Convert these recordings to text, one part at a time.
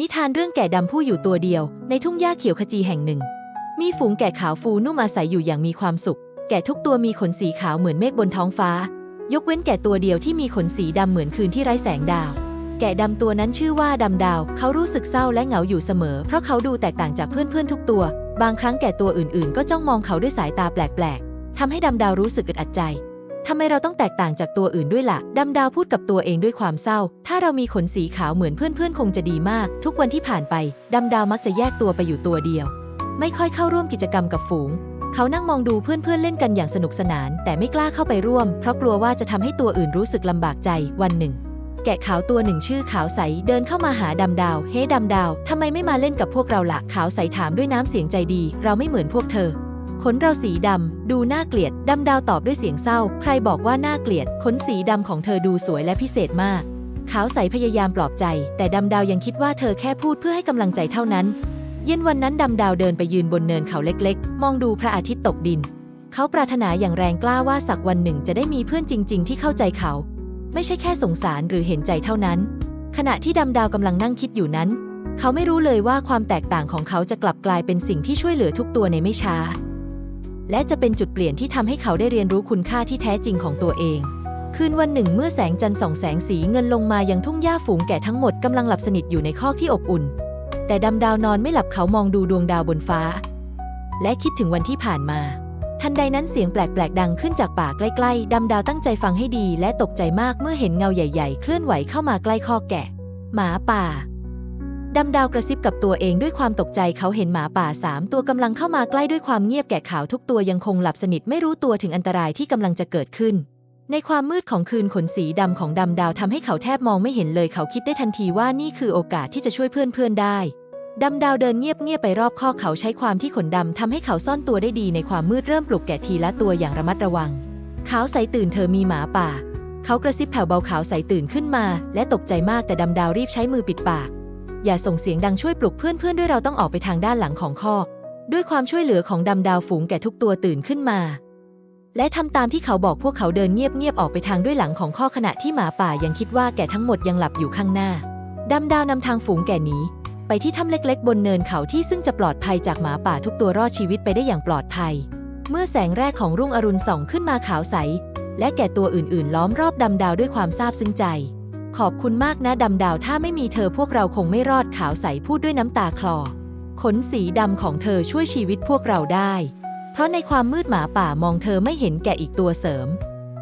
นิทานเรื่องแกะดำผู้อยู่ตัวเดียว ในทุ่งหญ้าเขียวขจีแห่งหนึ่ง มีฝูงแกะขาวฟูนุ่มอาศัยอยู่อย่างมีความสุข แกะทุกตัวมีขนสีขาวเหมือนเมฆบนท้องฟ้า ยกเว้นแกะตัวเดียวที่มีขนสีดำเหมือนคืนที่ไร้แสงดาว แกะดำตัวนั้นชื่อว่าดำดาว เขารู้สึกเศร้าและเหงาอยู่เสมอ เพราะเขาดูแตกต่างจากเพื่อนๆทุกตัว บางครั้งแกะตัวอื่นๆ ก็จ้องมองเขาด้วยสายตาแปลกๆทำให้ดำดาวรู้สึกอึดอัดใจ ทำไมเราต้องแตกต่างจากตัวอื่นด้วยละ่ะดำดาวพูดกับตัวเองด้วยความเศร้า ถ้าเรามีขนสีขาวเหมือนเพื่อนๆ คงจะดีมาก ทุกวันที่ผ่านไปดำดาวมักจะแยกตัวไปอยู่ตัวเดียว ไม่ค่อยเข้าร่วมกิจกรรมกับฝูง เขานั่งมองดูเพื่อนๆเล่นกันอย่างสนุกสนาน แต่ไม่กล้าเข้าไปร่วม เพราะกลัวว่าจะทำให้ตัวอื่นรู้สึกลำบากใจวันหนึ่ง แกะขาวตัวหนึ่งชื่อขาวใสเดินเข้ามาหาดำดาว เฮ้ดำดาวทำไมไม่มาเล่นกับพวกเราละขาวใสถามด้วยน้ำเสียงใจดี เราไม่เหมือนพวกเธอ ขนเราสีดำ ดูน่าเกลียด ดำดาวตอบด้วยเสียงเศร้า ใครบอกว่าน่าเกลียด ขนสีดำของเธอดูสวยและพิเศษมาก ขาวใสพยายามปลอบใจ แต่ดำดาวยังคิดว่าเธอแค่พูดเพื่อให้กำลังใจเท่านั้น เย็นวันนั้นดำดาวเดินไปยืนบนเนินเขาเล็กๆ มองดูพระอาทิตย์ตกดิน เขาปรารถนาอย่างแรงกล้าว่าสักวันหนึ่งจะได้มีเพื่อนจริง ๆ ที่เข้าใจเขา ไม่ใช่แค่สงสารหรือเห็นใจเท่านั้น ขณะที่ดำดาวกำลังนั่งคิดอยู่นั้นเขาไม่รู้เลยว่าความแตกต่างของเขาจะกลับกลายเป็นสิ่งที่ช่วยเหลือทุกตัวในไม่ช้า และจะเป็นจุดเปลี่ยนที่ทำให้เขาได้เรียนรู้คุณค่าที่แท้จริงของตัวเอง คืนวันหนึ่งเมื่อแสงจันทร์ส่องแสงสีเงินลงมายังทุ่งหญ้าฝูงแก่ทั้งหมดกำลังหลับสนิทอยู่ในคอกที่อบอุ่น แต่ดำดาวนอนไม่หลับเขามองดูดวงดาวบนฟ้า และคิดถึงวันที่ผ่านมา ทันใดนั้นเสียงแปลกๆดังขึ้นจากป่าใกล้ๆดำดาวตั้งใจฟังให้ดีและตกใจมากเมื่อเห็นเงาใหญ่ ๆ เคลื่อนไหวเข้ามาใกล้คอกแกะ หมาป่า ดำดาวกระซิบกับตัวเองด้วยความตกใจเขาเห็นหมาป่าสามตัวกำลังเข้ามาใกล้ด้วยความเงียบแกะขาวทุกตัวยังคงหลับสนิทไม่รู้ตัวถึงอันตรายที่กำลังจะเกิดขึ้น ในความมืดของคืนขนสีดำของดำดาวทำให้เขาแทบมองไม่เห็นเลยเขาคิดได้ทันทีว่านี่คือโอกาสที่จะช่วยเพื่อนๆได้ดำดาวเดินเงียบๆไปรอบคอเขาใช้ความที่ขนดำทำให้เขาซ่อนตัวได้ดีในความมืดเริ่มปลุกแกะทีละตัวอย่างระมัดระวัง ขาวใสตื่นเธอมีหมาป่า เขากระซิบแผ่วเบาขาวใสตื่นขึ้นมา และตกใจมากแต่ดำดาวรีบใช้มือปิดปาก อย่าส่งเสียงดังช่วยปลุกเพื่อนๆ ด้วยเราต้องออกไปทางด้านหลังของคอกด้วยความช่วยเหลือของดำดาวฝูงแกะทุกตัวตื่นขึ้นมา และทำตามที่เขาบอกพวกเขาเดินเงียบๆออกไปทางด้วยหลังของข้อขณะที่หมาป่ายังคิดว่าแกะทั้งหมดยังหลับอยู่ข้างหน้าดำดาวนำทางฝูงแกะหนีไปที่ถ้ำเล็กๆ บนเนินเขาที่ซึ่งจะปลอดภัยจากหมาป่าทุกตัวรอดชีวิตไปได้อย่างปลอดภัย เมื่อแสงแรกของรุ่งอรุณส่องขึ้นมาขาวใส และแก่ตัวอื่นๆ ล้อมรอบดำดาวด้วยความซาบซึ้งใจ ขอบคุณมากนะดำดาวถ้าไม่มีเธอพวกเราคงไม่รอดขาวใสพูดด้วยน้ำตาคลอ ขนสีดำของเธอช่วยชีวิตพวกเราได้ เพราะในความมืดหมาป่ามองเธอไม่เห็นแก่อีกตัวเสริม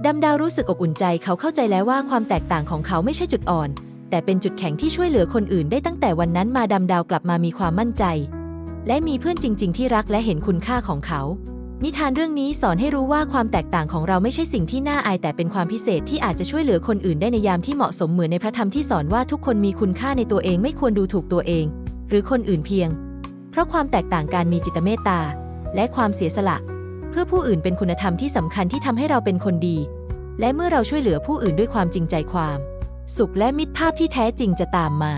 ดำดาวรู้สึกอบอุ่นใจเขาเข้าใจแล้วว่าความแตกต่างของเขาไม่ใช่จุดอ่อน แต่เป็นจุดแข็งที่ช่วยเหลือคนอื่นได้ตั้งแต่วันนั้นมาดำดาวกลับมามีความมั่นใจ และมีเพื่อนจริง ๆ ที่รักและเห็นคุณค่าของเขา นิทานเรื่องนี้สอนให้รู้ว่าความแตกต่างของเราไม่ใช่สิ่งที่น่าอายแต่เป็นความพิเศษที่อาจจะช่วยเหลือคนอื่นได้ในยามที่เหมาะสมเหมือนในพระธรรมที่สอนว่าทุกคนมีคุณค่าในตัวเองไม่ควรดูถูกตัวเอง หรือคนอื่นเพียง เพราะความแตกต่างการมีจิตเมตตา และความเสียสละ เพื่อผู้อื่นเป็นคุณธรรมที่สำคัญที่ทำให้เราเป็นคนดี และเมื่อเราช่วยเหลือผู้อื่นด้วยความจริงใจความ สุขและมิตรภาพที่แท้จริงจะตามมา